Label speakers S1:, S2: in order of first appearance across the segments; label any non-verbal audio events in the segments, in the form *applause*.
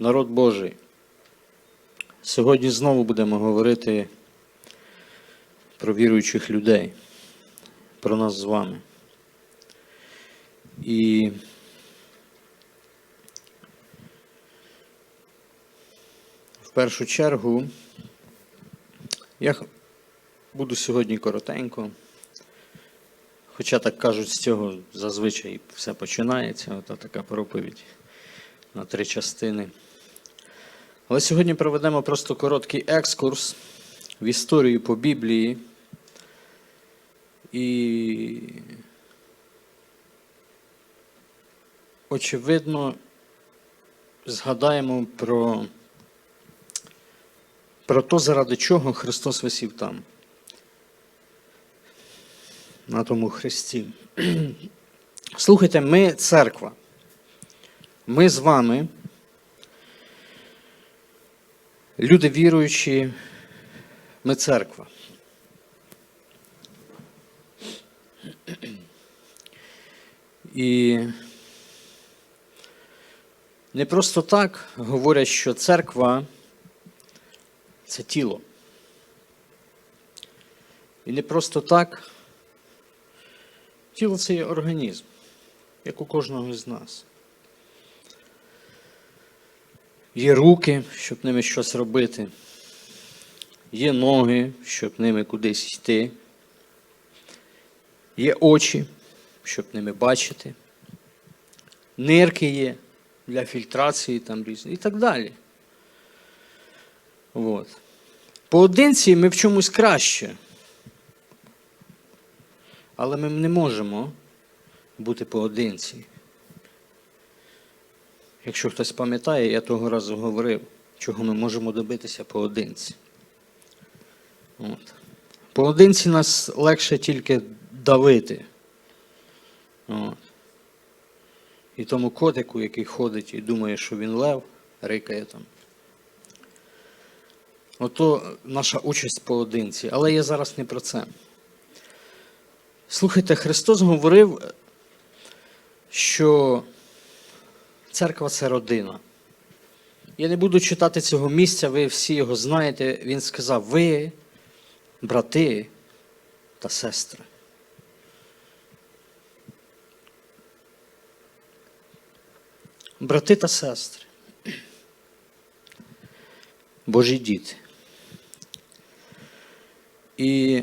S1: народ Божий. Сьогодні знову будемо говорити про віруючих людей, про нас з вами. І в першу чергу я буду сьогодні коротенько. Хоча так кажуть, з цього зазвичай все починається, ота така проповідь на три частини. Але сьогодні проведемо просто короткий екскурс в історію по Біблії. І очевидно згадаємо про, про те, заради чого Христос висів там, на тому хресті. *clears throat* Слухайте, ми церква. Ми з вами, люди віруючі, ми церква. І не просто так говорять, що церква це тіло. І не просто так. Тіло це є організм, як у кожного з нас. Є руки, щоб ними щось робити. Є ноги, щоб ними кудись йти. Є очі, щоб ними бачити. Нирки є для фільтрації там різні і так далі. От. Поодинці ми в чомусь краще. Але ми не можемо бути поодинці. Якщо хтось пам'ятає, я того разу говорив, чого ми можемо добитися поодинці. От. Поодинці нас легше тільки давити. От. І тому котику, який ходить і думає, що він лев, рикає там. Ото наша участь поодинці. Але я зараз не про це. Слухайте, Христос говорив, що церква це родина. Я не буду читати цього місця, ви всі його знаєте. Він сказав: ви, брати та сестри. Брати та сестри. Божі діти. І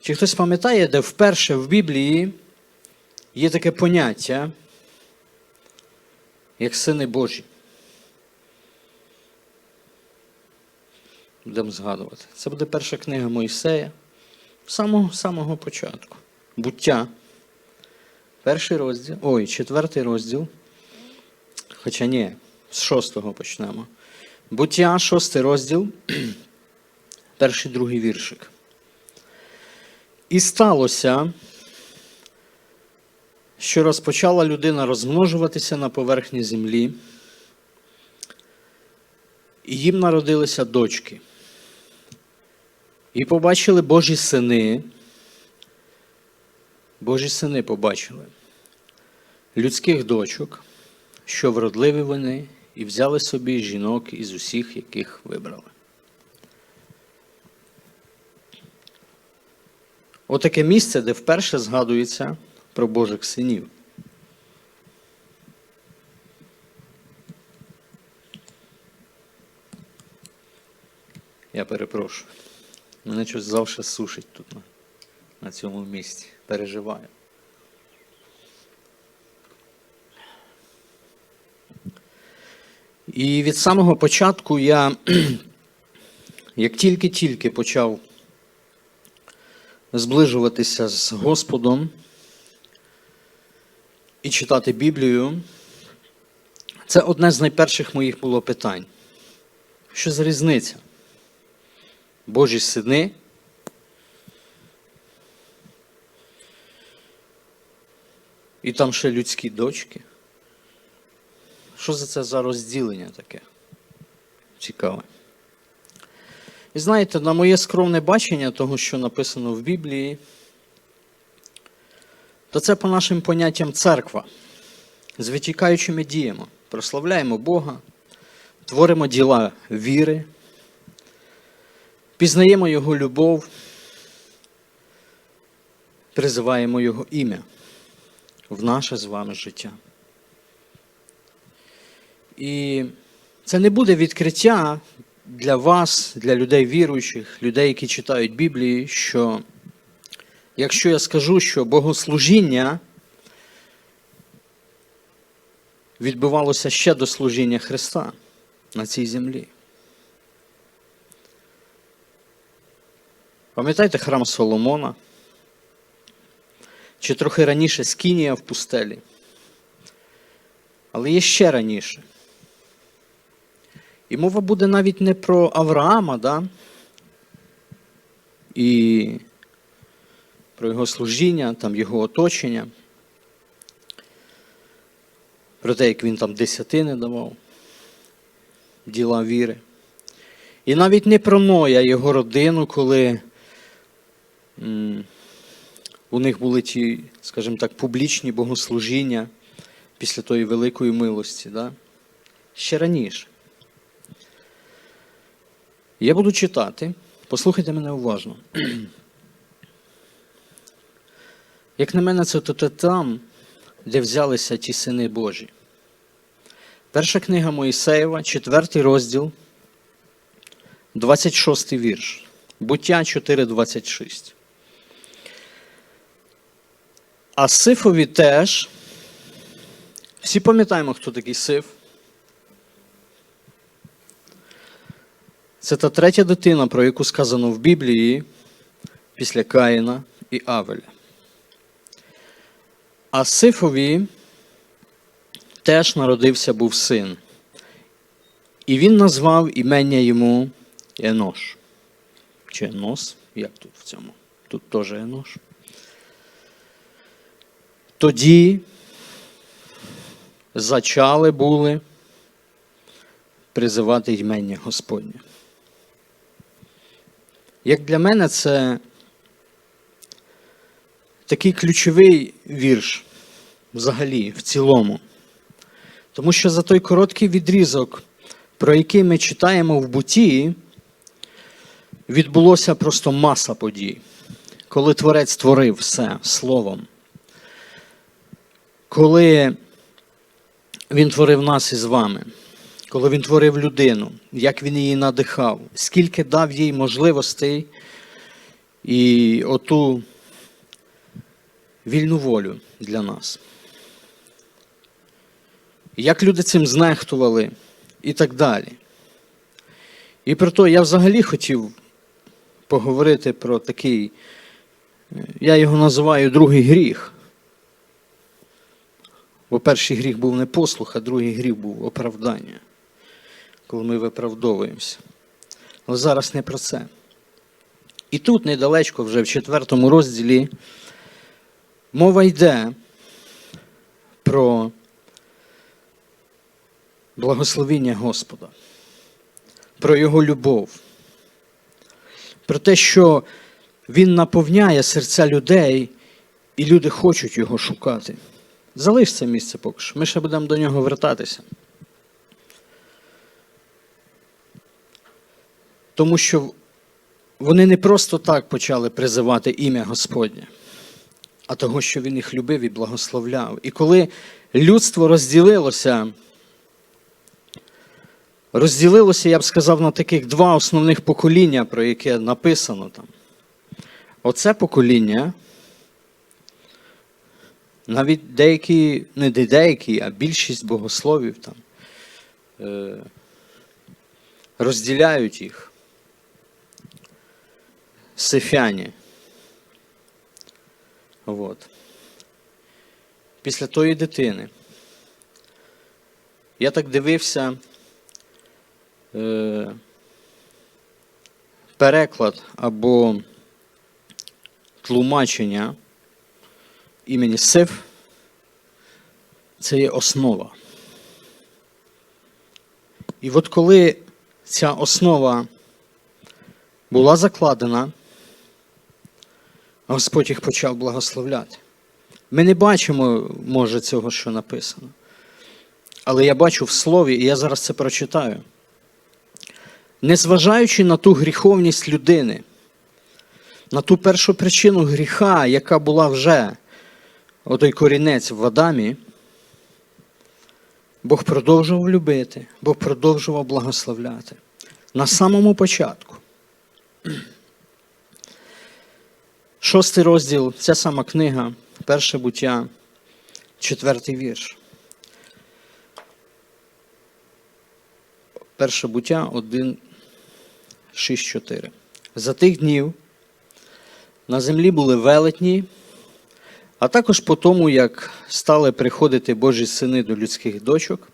S1: чи хтось пам'ятає, де вперше в Біблії є таке поняття, як сини Божі? Будемо згадувати. Це буде перша книга Мойсея з самого, самого початку. Буття. Перший розділ, ой, четвертий розділ. Хоча ні, з шостого почнемо. Буття, шостий розділ, *clears throat* перший другий віршик. І сталося, що розпочала людина розмножуватися на поверхні землі, і їм народилися дочки. І побачили Божі сини, Божі сини побачили людських дочок, що вродливі вони, і взяли собі жінок із усіх, яких вибрали. Отаке місце, де вперше згадується про Божих синів. Я перепрошую. Мене щось завжди сушить тут на, на цьому місці. Переживаю. І від самого початку я, *clears throat* як тільки-тільки почав зближуватися з Господом і читати Біблію, це одне з найперших моїх було питань. Що за різниця? Божі сини. І там ще людські дочки. Що за це за розділення таке? Цікаве. І знаєте, на моє скромне бачення того, що написано в Біблії, то це по нашим поняттям церква з витікаючими діями. прославляємо Бога, творимо діла віри, пізнаємо Його любов, призиваємо Його ім'я в наше з вами життя. І це не буде відкриття для вас, для людей віруючих, людей, які читають Біблії, що якщо я скажу, що богослужіння відбувалося ще до служіння Христа на цій землі. Пам'ятаєте храм Соломона? Чи трохи раніше Скінія в пустелі? Але є ще раніше. І мова буде навіть не про Авраама, да? і про його служіння, там, його оточення, про те, як він там десятини давав, діла віри. І навіть не про Ноя, його родину, коли м, у них були ті, скажімо так, публічні богослужіння після тої великої милості. Да? Ще раніше. Я буду читати, послухайте мене уважно. Як на мене, це то там, де взялися ті сини Божі. Перша книга Моїсеєва, четвертий розділ, 26 вірш. Буття 4.26. А Сифові теж. Всі пам'ятаємо, хто такий Сиф. Це та третя дитина, про яку сказано в Біблії після Каїна і Авеля. А Сифові теж народився був син. І він назвав імення йому Енош. Чи Енос? Як тут в цьому? Тут теж Енош. Тоді зачали були призивати ймення Господнє. Як для мене, це такий ключовий вірш взагалі, в цілому. Тому що за той короткий відрізок, про який ми читаємо в буті, відбулося просто маса подій, коли Творець створив все словом. Коли Він творив нас із вами, коли Він творив людину, як він її надихав, скільки дав їй можливостей і оту вільну волю для нас. Як люди цим знехтували і так далі. І про то я взагалі хотів поговорити про такий, я його називаю другий гріх. Бо перший гріх був не послух, а другий гріх був оправдання, коли ми виправдовуємося. Але зараз не про це. І тут недалечко, вже в четвертому розділі, мова йде про благословіння Господа, про Його любов, про те, що Він наповняє серця людей, і люди хочуть його шукати. Залиш це місце поки що. Ми ще будемо до нього вертатися. Тому що вони не просто так почали призивати ім'я Господнє, а того, що Він їх любив і благословляв. І коли людство розділилося, розділилося, я б сказав, на таких два основних покоління, про яке написано там. Оце покоління. Навіть деякі, не деякі, а більшість богословів там е, розділяють їх. Сифяні. От. Після тої дитини. Я так дивився е, переклад або тлумачення імені Сиф це є основа. І от коли ця основа була закладена, Господь їх почав благословляти. Ми не бачимо, може, цього, що написано. але я бачу в слові, і я зараз це прочитаю. Незважаючи на ту гріховність людини, на ту першу причину гріха, яка була вже отой корінець в Адамі, Бог продовжував любити, Бог продовжував благословляти. На самому початку. Шостий розділ, ця сама книга, перше буття, четвертий вірш. Перше буття 1, 6, 4. За тих днів на землі були велетні, а також по тому, як стали приходити Божі сини до людських дочок,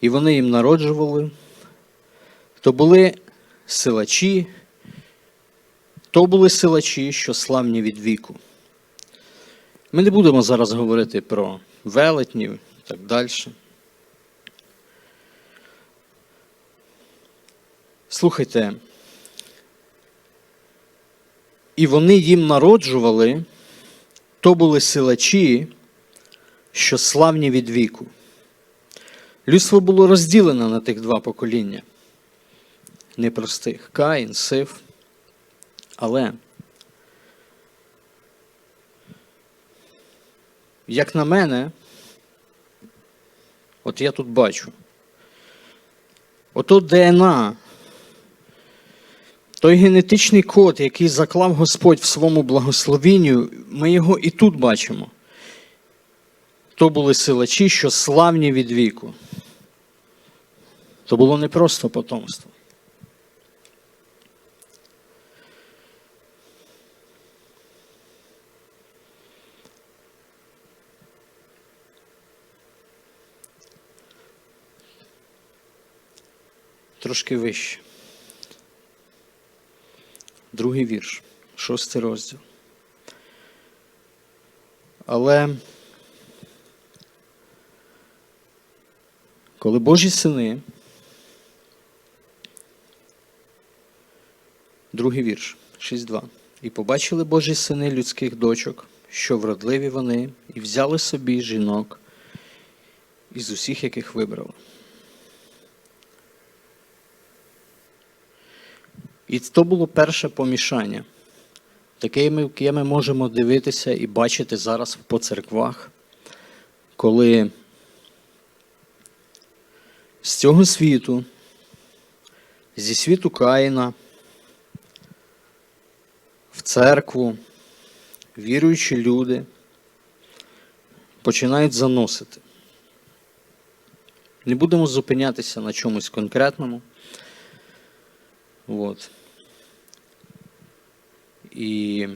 S1: і вони їм народжували, то були силачі, то були силачі, що славні від віку. Ми не будемо зараз говорити про велетнів і так далі. Слухайте, і вони їм народжували, то були силачі, що славні від віку. Людство було розділене на тих два покоління. Непростих Каїн, Сиф. Але, як на мене, от я тут бачу, ото ДНА, той генетичний код, який заклав Господь в своєму благословінню, ми його і тут бачимо. То були силачі, що славні від віку. То було не просто потомство. Трошки вище. Другий вірш, шостий розділ. Але коли Божі сини, другий вірш, 6.2. І побачили Божі сини людських дочок, що вродливі вони, і взяли собі жінок із усіх, яких вибрали. І то було перше помішання, таке, яке ми можемо дивитися і бачити зараз по церквах, коли з цього світу, зі світу Каїна, в церкву, віруючі люди починають заносити. Не будемо зупинятися на чомусь конкретному. Вот. І,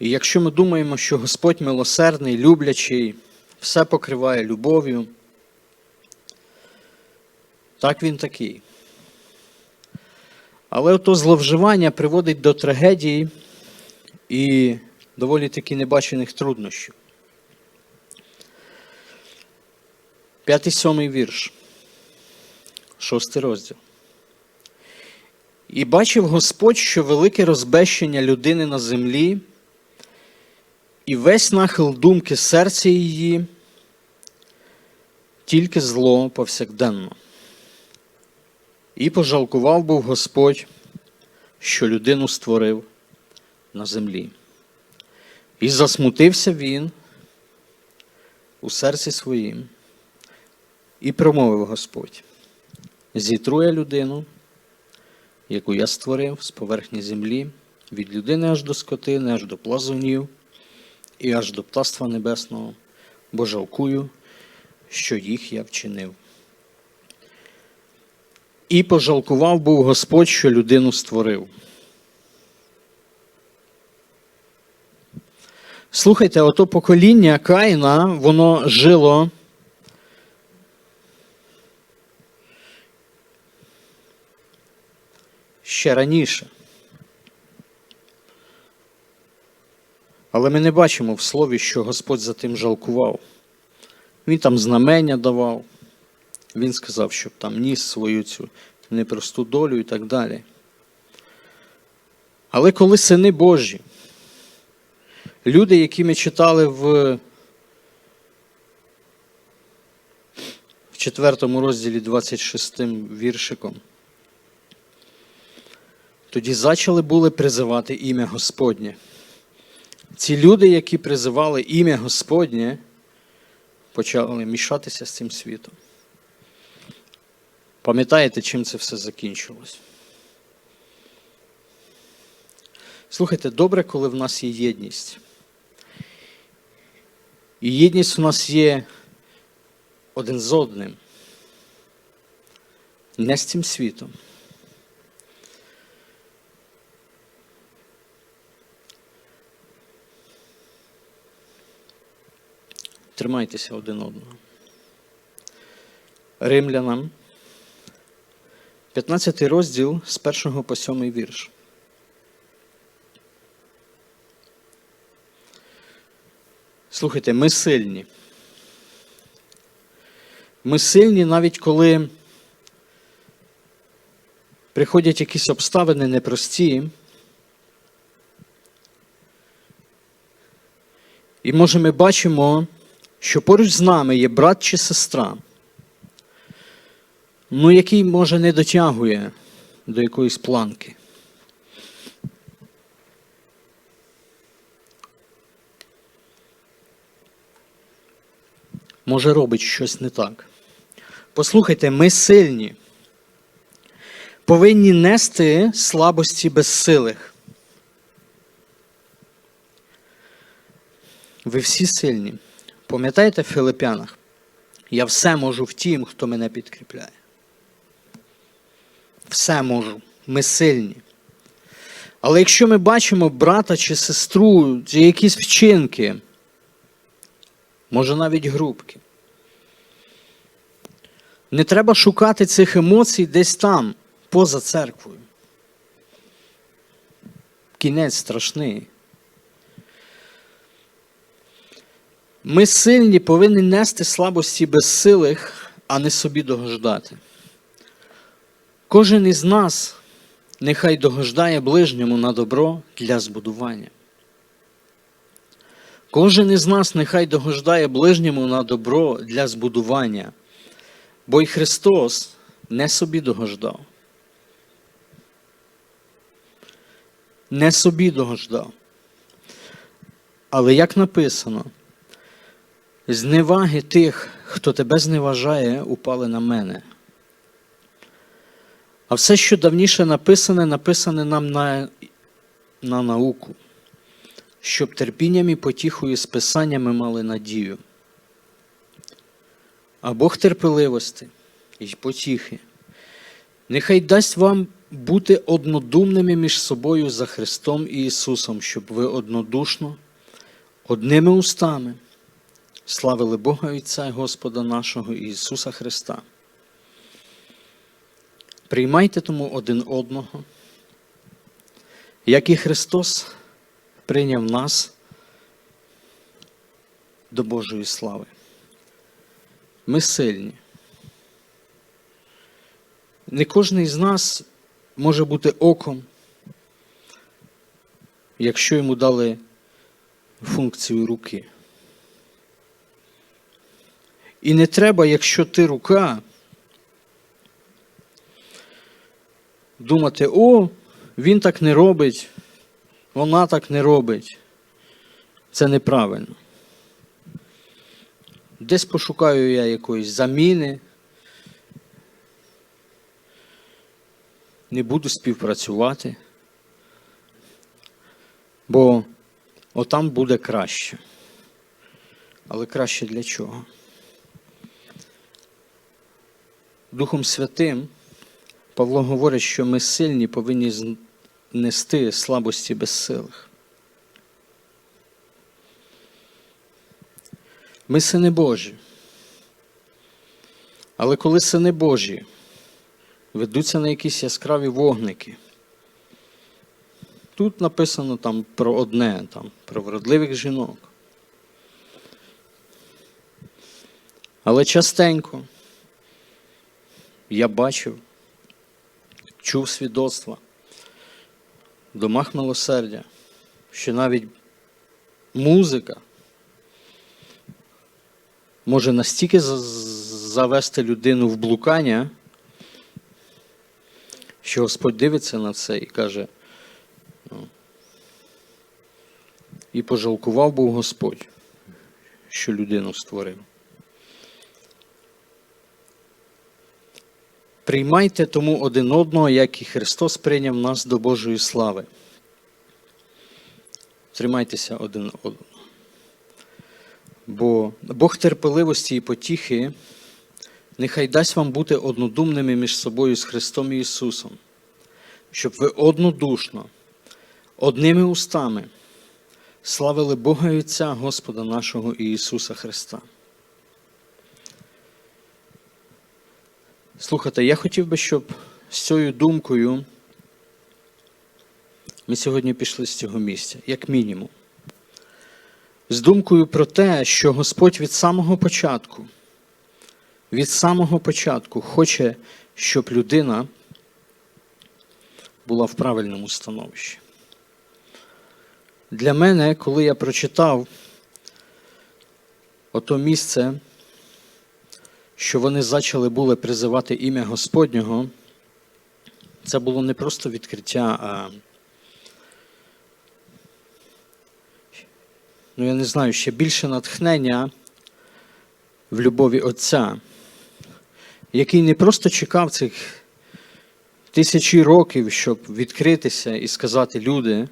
S1: і якщо ми думаємо, що Господь милосердний, люблячий, все покриває любов'ю, так він такий. Але то зловживання приводить до трагедії і доволі таки небачених труднощів. П'ятий сьомий вірш. Шостий розділ. І бачив Господь, що велике розбещення людини на землі, і весь нахил думки серця її, тільки зло повсякденно. І пожалкував був Господь, що людину створив на землі. І засмутився він у серці своїм, і промовив Господь зітрує людину, яку я створив з поверхні землі, від людини аж до скотини, аж до плазунів і аж до птаства небесного, бо жалкую, що їх я вчинив. І пожалкував був Господь, що людину створив. Слухайте, ото покоління Каїна, воно жило ще раніше. Але ми не бачимо в слові, що Господь за тим жалкував. Він там знамення давав, він сказав, щоб там ніс свою цю непросту долю і так далі. Але коли сини Божі, люди, які ми читали в в 4 розділі 26 віршиком. Тоді зачали були призивати ім'я Господнє. Ці люди, які призивали ім'я Господнє, почали мішатися з цим світом. Пам'ятаєте, чим це все закінчилось? Слухайте, добре, коли в нас є єдність. І єдність у нас є один з одним. Не з цим світом. Тримайтеся один одного. Римлянам, 15 розділ з 1 по 7 вірш. Слухайте, ми сильні. Ми сильні навіть коли приходять якісь обставини непрості. І може ми бачимо, що поруч з нами є брат чи сестра, ну який може не дотягує до якоїсь планки. Може робить щось не так. Послухайте, ми сильні, повинні нести слабості безсилих. Ви всі сильні. Пам'ятаєте в Филип'янах? Я все можу в тім, хто мене підкріпляє. Все можу. Ми сильні. Але якщо ми бачимо брата чи сестру, чи якісь вчинки, може навіть групки, не треба шукати цих емоцій десь там, поза церквою. Кінець страшний. Ми сильні повинні нести слабості безсилих, а не собі догождати. Кожен із нас нехай догождає ближньому на добро для збудування. Кожен із нас нехай догождає ближньому на добро для збудування, бо й Христос не собі догождав. Не собі догождав. Але як написано, зневаги тих, хто тебе зневажає, упали на мене. А все, що давніше написане, написане нам на, на науку, щоб терпінням і потіхою з писаннями мали надію. А Бог терпеливості і потіхи. Нехай дасть вам бути однодумними між собою за Христом і Ісусом, щоб ви однодушно, одними устами славили Бога Отця і Господа нашого Ісуса Христа. Приймайте тому один одного, як і Христос прийняв нас до Божої слави. Ми сильні. Не кожен із нас може бути оком, якщо йому дали функцію руки. І не треба, якщо ти рука, думати, о, він так не робить, вона так не робить. Це неправильно. Десь пошукаю я якоїсь заміни. Не буду співпрацювати, бо отам буде краще. Але краще для чого? Духом Святим Павло говорить, що ми сильні повинні нести слабості безсилих. Ми сини Божі. Але коли сини Божі ведуться на якісь яскраві вогники, тут написано там про одне, там, про вродливих жінок. Але частенько я бачив, чув свідоцтва в домах милосердя, що навіть музика може настільки завести людину в блукання, що Господь дивиться на це і каже, ну, і пожалкував був Господь, що людину створив. Приймайте тому один одного, як і Христос прийняв нас до Божої слави. Тримайтеся один одного. Бо Бог терпеливості і потіхи нехай дасть вам бути однодумними між собою з Христом і Ісусом, щоб ви однодушно, одними устами славили Бога і Отця Господа нашого Ісуса Христа. Слухайте, я хотів би, щоб з цією думкою ми сьогодні пішли з цього місця, як мінімум. З думкою про те, що Господь від самого початку, від самого початку хоче, щоб людина була в правильному становищі. Для мене, коли я прочитав ото місце, що вони зачали були призивати ім'я Господнього, це було не просто відкриття, а ну я не знаю, ще більше натхнення в любові Отця, який не просто чекав цих тисячі років, щоб відкритися і сказати люди,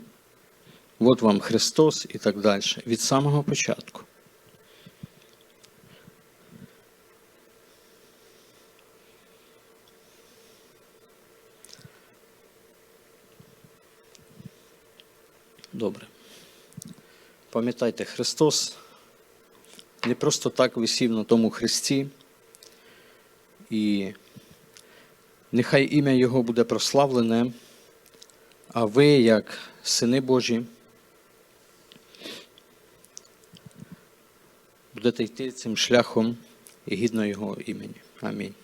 S1: от вам Христос і так далі, від самого початку. Добре. Пам'ятайте, Христос не просто так висів на тому Христі, і нехай ім'я Його буде прославлене, а ви, як сини Божі, будете йти цим шляхом і гідно Його імені. Амінь.